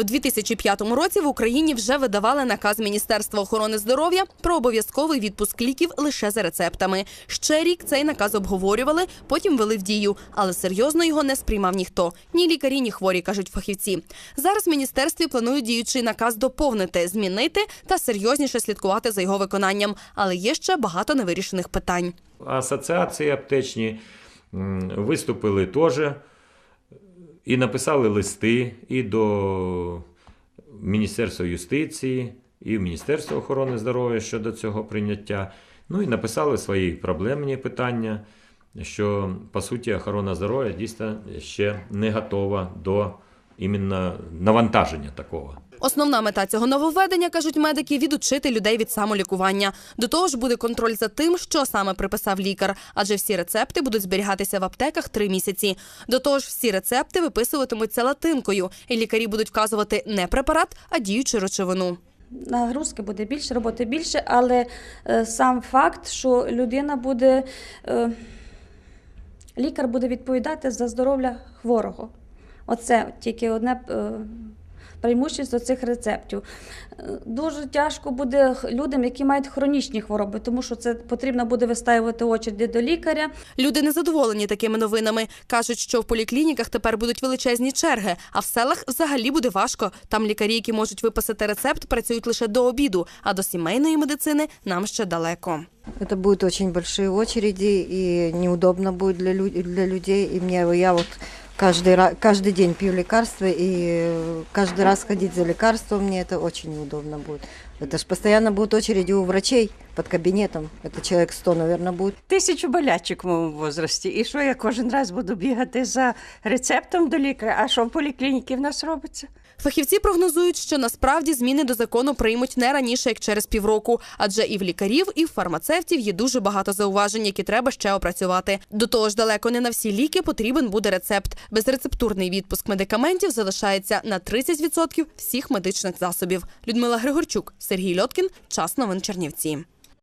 В 2005 році в Україні вже видавали наказ Міністерства охорони здоров'я про обов'язковий відпуск ліків лише за рецептами. Ще рік цей наказ обговорювали, потім вели в дію, але серйозно його не сприймав ніхто. Ні лікарі, ні хворі, кажуть фахівці. Зараз в міністерстві планують діючий наказ доповнити, змінити та серйозніше слідкувати за його виконанням. Але є ще багато невирішених питань. Асоціації аптечні виступили теж і написали листи і до Міністерства юстиції, і в Міністерство охорони здоров'я щодо цього прийняття. Ну і написали свої проблемні питання, що по суті охорона здоров'я дійсно ще не готова до іменно навантаження такого. Основна мета цього нововведення, кажуть медики, відучити людей від самолікування. До того ж, буде контроль за тим, що саме приписав лікар, адже всі рецепти будуть зберігатися в аптеках три місяці. До того ж, всі рецепти виписуватимуться латинкою, і лікарі будуть вказувати не препарат, а діючу речовину. Нагрузки буде більше, роботи більше, але е, сам факт, що людина буде, е, лікар буде відповідати за здоров'я хворого. Оце тільки одне е, преимущество цих рецептів. Е, Дуже тяжко буде людям, які мають хронічні хвороби, тому що це потрібно буде виставити очереді до лікаря. Люди незадоволені такими новинами. кажуть, що в поліклініках тепер будуть величезні черги, а в селах взагалі буде важко. Там лікарі, які можуть виписати рецепт, працюють лише до обіду, а до сімейної медицини нам ще далеко. Это будут очень большие очереди, и неудобно будет для людей. И мне я вот каждый, ра- каждый день пью лекарства, и э, каждый раз ходить за лекарством мне это очень неудобно будет. Это ж постоянно будут очереди у врачей под кабинетом. Это человек 100, наверное, будет. Тисячу болячок в моєму возрасті. І що я кожен раз буду бігати за рецептом до лікаря? А що в поліклініці в нас робиться? Фахівці прогнозують, що насправді зміни до закону приймуть не раніше, як через півроку, адже і в лікарів, і в фармацевтів є дуже багато зауважень, які треба ще опрацювати. До того ж, далеко не на всі ліки потрібен буде рецепт. Безрецептурний відпуск медикаментів залишається на 30% всіх медичних засобів. Людмила Григорчук, Сергій Льоткін, час новин Чернівці.